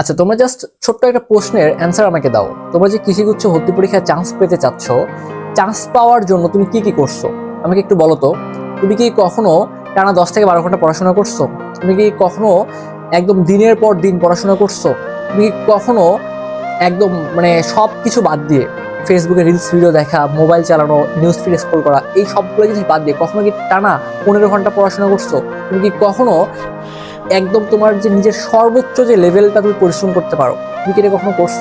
আচ্ছা তোমরা জাস্ট ছোট্ট একটা প্রশ্নের অ্যান্সার আমাকে দাও। তোমরা যে কৃষিগুচ্ছ ভর্তি পরীক্ষায় চান্স পেতে চাচ্ছ চান্স পাওয়ার জন্য তুমি কি কি করছ? আমাকে একটু বলো তো। তুমি কি কখনো টানা দশ থেকে বারো ঘণ্টা পড়াশোনা করছ? তুমি কি কখনো একদম দিনের পর দিন পড়াশোনা করছ? তুমি কি কখনো একদম মানে সব কিছু বাদ দিয়ে ফেসবুকে রিলস ভিডিও দেখা মোবাইল চালানো নিউজ ফিড স্ক্রল করা, এই সবগুলো জিনিস বাদ দিয়ে কখনো কি টানা পনেরো ঘণ্টা পড়াশোনা করছ? তুমি কি কখনো একদম তোমার যে নিজের সর্বোচ্চ যে লেভেলটা তুমি পরিশ্রম করতে পারো, তুমি কি কখনো করছ?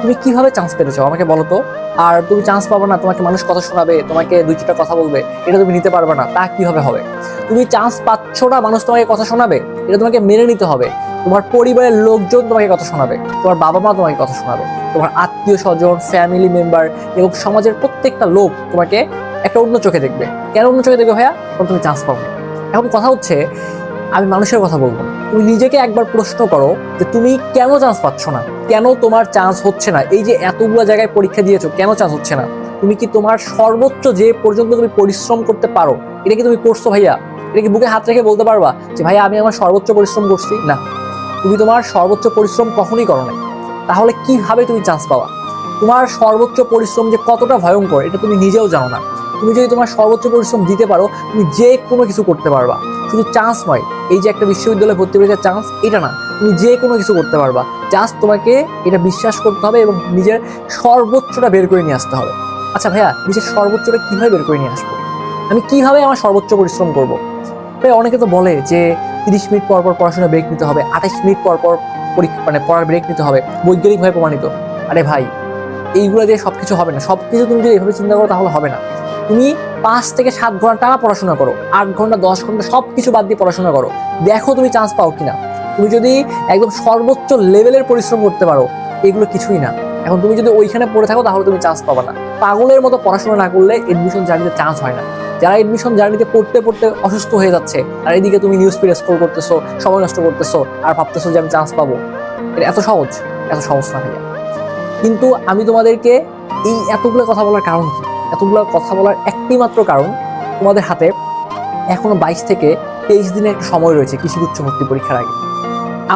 তুমি কীভাবে চান্স পেতে চাও? আমাকে বলো তো। আর তুমি চান্স পাবে না, তোমাকে মানুষ কথা শোনাবে, তোমাকে দুই চারটা কথা বলবে, এটা তুমি নিতে পারবে না, তা কীভাবে হবে? তুমি চান্স পাচ্ছ না, মানুষ তোমাকে কথা শোনাবে, এটা তোমাকে মেনে নিতে হবে। তোমার পরিবারের লোকজন তোমাকে কথা শোনাবে, তোমার বাবা মা তোমাকে কথা শোনাবে, তোমার আত্মীয় স্বজন ফ্যামিলি মেম্বার এবং সমাজের প্রত্যেকটা লোক তোমাকে একটা অন্য চোখে দেখবে। কেন অন্য চোখে দেখবে ভাইয়া? কারণ তুমি চান্স পাবে এখন কথা হচ্ছে আমি মানুষের কথা বলব। তুমি নিজেকে একবার প্রশ্ন করো যে তুমি কেন চান্স পাচ্ছ না? কেন তোমার চান্স হচ্ছে না? এই যে এতগুলো জায়গায় পরীক্ষা দিয়েছ, কেন চান্স হচ্ছে না? তুমি কি তোমার সর্বোচ্চ যে পর্যন্ত তুমি পরিশ্রম করতে পারো, এটা কি তুমি করছ ভাইয়া? এটা কি বুকে হাত রেখে বলতে পারবা যে, ভাইয়া, আমি আমার সর্বোচ্চ পরিশ্রম করছি না। তুমি তোমার সর্বোচ্চ পরিশ্রম কখনোই করো নাই। তাহলে কীভাবে তুমি চান্স পাওয়া তোমার সর্বোচ্চ পরিশ্রম যে কতটা ভয়ঙ্কর, এটা তুমি নিজেও জানো না। তুমি যদি তোমার সর্বোচ্চ পরিশ্রম দিতে পারো, তুমি যে কোনো কিছু করতে পারবা। শুধু চান্স নয়, এই যে একটা বিশ্ববিদ্যালয়ে ভর্তি পরীক্ষার চান্স এটা না, তুমি যে কোনো কিছু করতে পারবা। জাস্ট তোমাকে এটা বিশ্বাস করতে হবে এবং নিজের সর্বোচ্চটা বের করে নিয়ে আসতে হবে। আচ্ছা ভাইয়া, নিজের সর্বোচ্চটা কীভাবে বের করে নিয়ে আসব? আমি কীভাবে আমার সর্বোচ্চ পরিশ্রম করব? ভাই অনেকে তো বলে যে তিরিশ মিনিট পর পর পড়াশোনা ব্রেক নিতে হবে, আঠাশ মিনিট পর পর পরীক্ষা মানে পড়ার ব্রেক নিতে হবে, বৈজ্ঞানিকভাবে প্রমাণিত। আরে ভাই, এইগুলো দিয়ে সব কিছু হবে না। সব কিছু তুমি যদি এভাবে চিন্তা করো তাহলে হবে না। তুমি পাঁচ থেকে সাত ঘণ্টা টানা পড়াশোনা করো, আট ঘণ্টা, দশ ঘণ্টা সব কিছু বাদ দিয়ে পড়াশোনা করো। দেখো তুমি চান্স পাও কিনা। তুমি যদি একদম সর্বোচ্চ লেভেলের পরিশ্রম করতে পারো, এগুলো কিছুই না। এখন তুমি যদি ওইখানে পড়ে থাকো, তাহলে তুমি চান্স পাবে না। পাগলের মতো পড়াশোনা না করলে এডমিশন জার্নিতে চান্স হয় না। যারা এডমিশন জার্নিতে পড়তে পড়তে অসুস্থ হয়ে যাচ্ছে আর এদিকে তুমি নিউজ পেড স্কোর করতেছো, সময় নষ্ট করতেছো, আর ভাবতেছো যে আমি চান্স পাবো। এটা এত সহজ এত সহজ না কিন্তু আমি তোমাদেরকে এই এতগুলো কথা বলার কারণ কি? এতগুলো কথা বলার একটি মাত্র কারণ তোমাদের হাতে এখনও বাইশ থেকে তেইশ দিনের একটা সময় রয়েছে কৃষিগুচ্ছ ভর্তি পরীক্ষার আগে।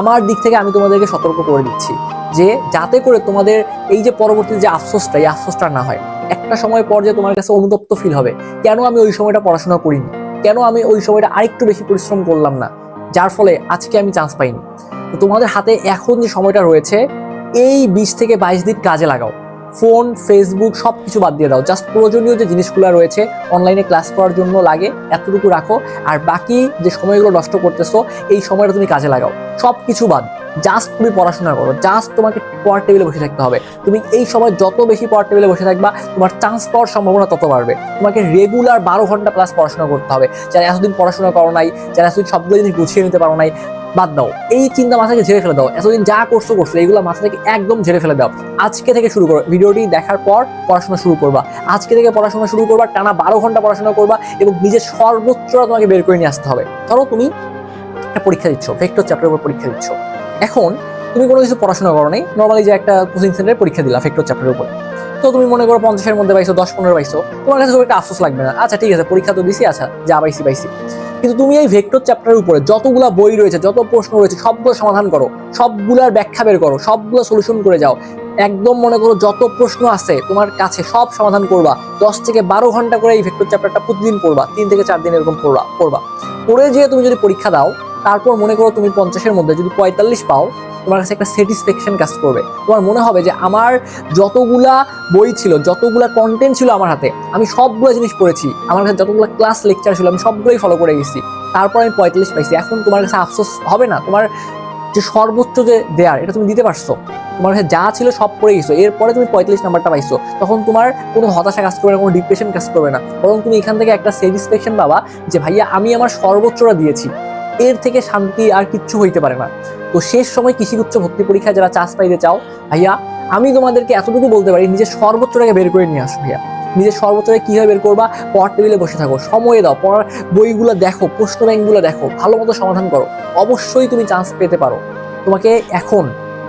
আমার দিক থেকে আমি তোমাদেরকে সতর্ক করে দিচ্ছি যে, যাতে করে তোমাদের এই যে পরবর্তী যে আফসোসটা, এই আফসোসটা না হয়, একটা সময় পর যে তোমার কাছে অনুতপ্ত ফিল হবে, কেন আমি ওই সময়টা পড়াশোনা করিনি? কেন আমি ওই সময়টা আরেকটু বেশি পরিশ্রম করলাম না? যার ফলে আজকে আমি চান্স পাইনি। তোমাদের হাতে এখন যে সময়টা রয়েছে, এই বিশ থেকে বাইশ দিন কাজে লাগাও। ফোন ফেসবুক সব কিছু বাদ দিয়ে দাও। জাস্ট প্রয়োজনীয় যে জিনিসগুলো রয়েছে অনলাইনে ক্লাস করার জন্য লাগে, এতটুকু রাখো। আর বাকি যে সময়গুলো নষ্ট করতেছো, এই সময়টা তুমি কাজে লাগাও। সব কিছু বাদ। জাস্ট তুমি পড়াশোনা করো। জাস্ট তোমাকে পড়ার টেবিলে বসে থাকতে হবে। তুমি এই সময় যত বেশি পড়ার টেবিলে বসে থাকবা, তোমার চান্স পাওয়ার সম্ভাবনা তত বাড়বে। তোমাকে রেগুলার বারো ঘণ্টা প্লাস পড়াশোনা করতে হবে। যারা এতদিন পড়াশোনা করো নাই, যারা এতদিন সবগুলো জিনিস গুছিয়ে নিতে পারো নাই বাদ দাও। এই চিন্তা মাথা থেকে ঝেড়ে ফেলে দাও। এতদিন যা করছ করছ এইগুলো মাথা থেকে একদম ঝেড়ে ফেলে দাও। আজকে থেকে শুরু করো। ভিডিওটি দেখার পর পড়াশোনা শুরু করবা। আজকে থেকে পড়াশোনা শুরু করবা, টানা বারো ঘণ্টা পড়াশোনা করবা এবং নিজের সর্বোচ্চটা তোমাকে বের করে নিয়ে আসতে হবে। ধরো তুমি একটা পরীক্ষা দিচ্ছ ভেক্টর চ্যাপ্টারের উপর পরীক্ষা দিচ্ছ। এখন তুমি কোনো কিছু পড়াশোনা করো নাই। নর্মালি যে একটা কোচিং সেন্টারে পরীক্ষা দিলা ভেক্টর চ্যাপ্টারের উপর। তো তুমি মনে করো পঞ্চাশের মধ্যে পাইছো, দশ পনেরো পাইছো। তোমার কাছে খুব একটা আফসোস লাগবে না। আচ্ছা ঠিক আছে, পরীক্ষা তো দিছি আচ্ছা যা পাইছি পাইছি। কিন্তু তুমি এই ভেক্টর চ্যাপ্টারের উপরে যতগুলা বই রয়েছে, যত প্রশ্ন রয়েছে, সবগুলো সমাধান করো, সবগুলার ব্যাখ্যা বের করো, সবগুলো সলিউশন করে যাও। একদম মনে করো যত প্রশ্ন আছে, তোমার কাছে সব সমাধান করবা। দশ থেকে বারো ঘণ্টা করে এই ভেক্টর চ্যাপ্টারটা প্রতিদিন পড়বা, তিন থেকে চার দিন এরকম পড়বা পড়বা। পড়ে যেয়ে তুমি যদি পরীক্ষা দাও, তারপর মনে করো তুমি পঞ্চাশের মধ্যে যদি পঁয়তাল্লিশ পাও তোমার কাছে একটা স্যাটিসফ্যাকশন কাজ করবে। তোমার মনে হবে যে আমার যতগুলা বই ছিল, যতগুলা কন্টেন্ট ছিল আমার হাতে, আমি সবগুলো জিনিস পড়েছি। আমার কাছে যতগুলো ক্লাস লেকচার ছিল, আমি সবগুলোই ফলো করে গেছি। তারপর আমি পঁয়তাল্লিশ পাইছি। এখন তোমার কাছে আফসোস হবে না? তোমার যে সর্বোচ্চ যে দেয়ার, এটা তুমি দিতে পারছ। তোমার কাছে যা ছিল সব পড়ে গেছো। এরপরে তুমি পঁয়তাল্লিশ নাম্বারটা পাইছো। তখন তোমার কোনো হতাশা কাজ করবে না, কোনো ডিপ্রেশন কাজ করবে না। বরং তুমি এখান থেকে একটা স্যাটিসফ্যাকশন পাবা যে, ভাইয়া, আমি আমার সর্বোচ্চটা দিয়েছি। এর থেকে শান্তি আর কিচ্ছু হইতে পারে না। তো শেষ সময় কৃষিগুচ্ছ ভর্তি পরীক্ষায় যারা চান্স পাইতে চাও, ভাইয়া, আমি তোমাদেরকে এতটুকু বলতে পারি, নিজের সর্বোচ্চটাকে বের করে নিয়ে আসো, ভাইয়া। নিজের সর্বোচ্চটাকে কীভাবে বের করবা? পড়ার টেবিলে বসে থাকো, সময় দাও, পড়ার বইগুলো দেখো, প্রশ্ন ব্যাংকগুলো দেখো, ভালো মতো সমাধান করো। অবশ্যই তুমি চান্স পেতে পারো। তোমাকে এখন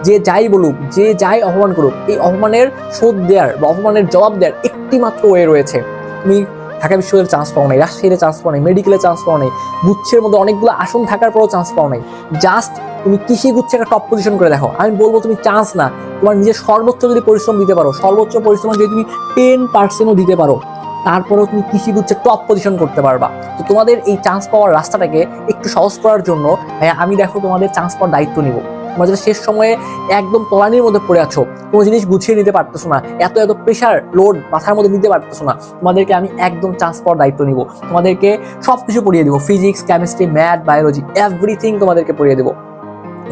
যে যাই বলুক, যে যাই অপমান করুক, এই অপমানের শোধ দেওয়ার বা অপমানের জবাব দেওয়ার একটি মাত্র ওয়ে রয়েছে। তুমি ঢাকা বিশ্ববিদ্যালয়ে চান্স পাও নাই, রাজশাহীতে চান্স পাও নাই মেডিকেলে চান্স পাও নাই, গুচ্ছের মধ্যে অনেকগুলো আসন থাকার পরও চান্স পাও নাই। জাস্ট তুমি কৃষি গুচ্ছে একটা টপ পজিশন করে দেখো। আমি বলব তুমি চান্স না। তোমার নিজের সর্বোচ্চ যদি পরিশ্রম দিতে পারো, সর্বোচ্চ পরিশ্রম যদি তুমি টেন পার্সেন্টও দিতে পারো, তারপরেও তুমি কৃষি গুচ্ছে টপ পজিশন করতে পারবা। তো তোমাদের এই চান্স পাওয়ার রাস্তাটাকে একটু সহজ করার জন্য ভাইয়া আমি দেখো তোমাদের চান্স পাওয়ার দায়িত্ব নিব। তোমরা যেটা শেষ সময়ে একদম তলানির মধ্যে পড়ে আছো, কোনো জিনিস গুছিয়ে নিতে পারতেছো না, এত এত প্রেশার লোড মাথার মধ্যে নিতে পারতেছো না, তোমাদেরকে আমি একদম চান্স পাওয়ার দায়িত্ব নিব। তোমাদেরকে সব কিছু পড়িয়ে দেবো। Physics chemistry math biology everything তোমাদেরকে পড়িয়ে দেবো।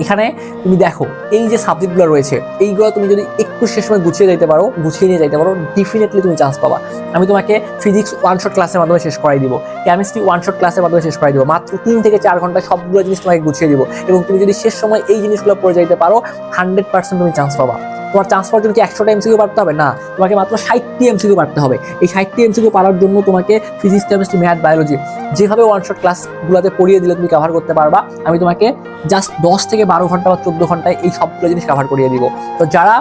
এখানে তুমি দেখো, এই যে সাবজেক্টগুলো রয়েছে, এইগুলো তুমি যদি একটু শেষ সময় গুছিয়ে যাইতে পারো, গুছিয়ে নিয়ে যাইতে পারো ডিফিনেটলি তুমি চান্স পাবা। আমি তোমাকে ফিজিক্স ওয়ান শট ক্লাসের মাধ্যমে শেষ করাই দিব কেমিস্ট্রি ওয়ান শট ক্লাসের মাধ্যমে শেষ করাই দিব, মাত্র তিন থেকে চার ঘণ্টা সবগুলো জিনিস তোমাকে গুছিয়ে দিব, এবং তুমি যদি শেষ সময় এই জিনিসগুলো পড়ে যাইতে পারো হান্ড্রেড পার্সেন্ট তুমি চান্স পাবা। তোমার চান্স পাওয়ার জন্য কি একশোটা এমসিকিউ পারতে হবে? না, তোমাকে মাত্র ষাটটি এমসিকিউ পারতে হবে। এই ষাটটি এমসিকিউ পারার জন্য তোমাকে ফিজিক্স কেমিস্ট্রি ম্যাথ বায়োলজি যেভাবে ওয়ান শট ক্লাসগুলোতে পড়িয়ে দিলে তুমি কভার করতে পারবা, আমি তোমাকে জাস্ট দশ থেকে বারো ঘণ্টা বা চোদ্দ ঘন্টায় এই সবগুলো জিনিস কভার করিয়ে দিব। তো যারা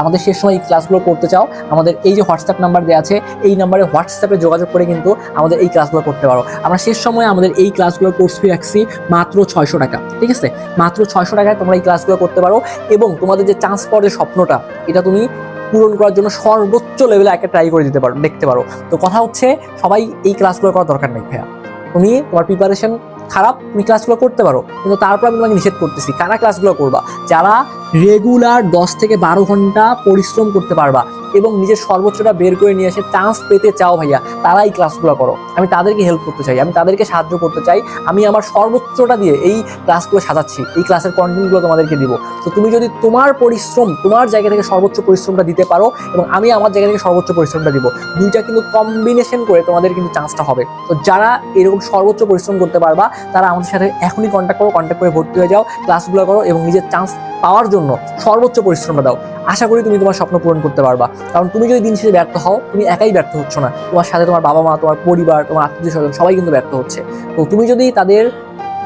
আমাদের শেষ সময় এই ক্লাসগুলো করতে চাও, আমাদের এই যে হোয়াটসঅ্যাপ নাম্বার দেওয়া আছে, এই নাম্বারে হোয়াটসঅ্যাপে যোগাযোগ করে কিন্তু আমাদের এই ক্লাসগুলো করতে পারো। আমরা শেষ সময় আমাদের এই ক্লাসগুলোর কোর্স ফি রাখছি মাত্র ছয়শো টাকা, ঠিক আছে? মাত্র ছয়শো টাকায় তোমরা এই ক্লাসগুলো করতে পারো এবং তোমাদের যে চান্স পাওয়ার যে স্বপ্নটা, এটা তুমি পূরণ করার জন্য সর্বোচ্চ লেভেলে একটা ট্রাই করে দিতে পারো, দেখতে পারো। তো কথা হচ্ছে, সবাই এই ক্লাসগুলো করার দরকার নেই ভাইয়া। তুমি তোমার প্রিপারেশন খারাপ, তুমি ক্লাসগুলো করতে পারো, কিন্তু তারপর আমি তোমাকে নিষেধ করতেছি, কারা ক্লাসগুলো করবা? যারা রেগুলার দশ থেকে বারো ঘণ্টা পরিশ্রম করতে পারবা। এবং নিজের সর্বোচ্চটা বের করে নিয়ে এসে চান্স পেতে চাও ভাইয়া তারা এই ক্লাসগুলো করো। আমি তাদেরকে হেল্প করতে চাই, আমি তাদেরকে সাহায্য করতে চাই, আমি আমার সর্বোচ্চটা দিয়ে এই ক্লাসগুলো সাজাচ্ছি, এই ক্লাসের কন্টেন্টগুলো তোমাদেরকে দিব। তো তুমি যদি তোমার পরিশ্রম, তোমার জায়গা থেকে সর্বোচ্চ পরিশ্রমটা দিতে পারো এবং আমি আমার জায়গা থেকে সর্বোচ্চ পরিশ্রমটা দিব, দুইটা কিন্তু কম্বিনেশন করে তোমাদের কিন্তু চান্সটা হবে। তো যারা এরকম সর্বোচ্চ পরিশ্রম করতে পারবা, তারা আমাদের সাথে এখনই কন্ট্যাক্ট করো কন্ট্যাক্ট করে ভর্তি হয়ে যাও ক্লাসগুলো করো এবং নিজের চান্স পাওয়ার জন্য সর্বোচ্চ পরিশ্রমটা দাও। আশা করি তুমি তোমার স্বপ্ন পূরণ করতে পারবা। কারণ তুমি যদি দিন শেষে ব্যর্থ হও, তুমি একাই ব্যর্থ হচ্ছ না। তোমার সাথে তোমার বাবা মা তোমার পরিবার, তোমার আত্মীয় স্বজন সবাই কিন্তু ব্যর্থ হচ্ছে। তো তুমি যদি তাদের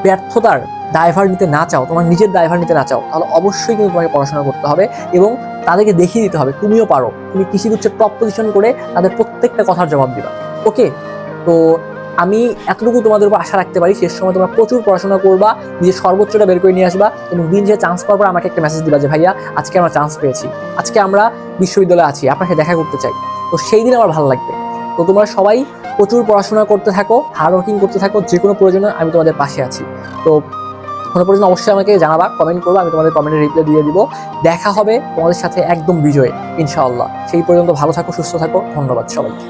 ব্যর্থতার ড্রাইভার নিতে না চাও, তোমার নিজের ড্রাইভার নিতে না চাও, তাহলে অবশ্যই কিন্তু তোমাকে পড়াশোনা করতে হবে এবং তাদেরকে দেখিয়ে দিতে হবে, তুমিও পারো। তুমি কৃষিগুচ্ছের টপ পজিশন করে তাদের প্রত্যেকটা কথার জবাব দিবা। ওকে তো আমি এতটুকু তোমাদের উপর আশা রাখতে পারি, শেষ সময় তোমরা প্রচুর পড়াশোনা করবা, নিজের সর্বোচ্চটা বের করে নিয়ে আসবা এবং দিন যে চান্স পাওয়ার পর আমাকে একটা মেসেজ দিবা যে, ভাইয়া, আজকে আমরা চান্স পেয়েছি। আজকে আমরা বিশ্ববিদ্যালয়ে আছি আপনার সাথে দেখা করতে চাই। তো সেই দিন আমার ভালো লাগবে। তো তোমরা সবাই প্রচুর পড়াশোনা করতে থাকো হার্ড ওয়ার্কিং করতে থাকো, যে কোনো প্রয়োজনে আমি তোমাদের পাশে আছি। তো কোনো প্রয়োজন অবশ্যই আমাকে জানাবা কমেন্ট করবা, আমি তোমাদের কমেন্টে রিপ্লাই দিয়ে দিব। দেখা হবে তোমাদের সাথে একদম বিজয়, ইনশাআল্লাহ। সেই পর্যন্ত ভালো থাকো, সুস্থ থাকো, ধন্যবাদ সবাইকে।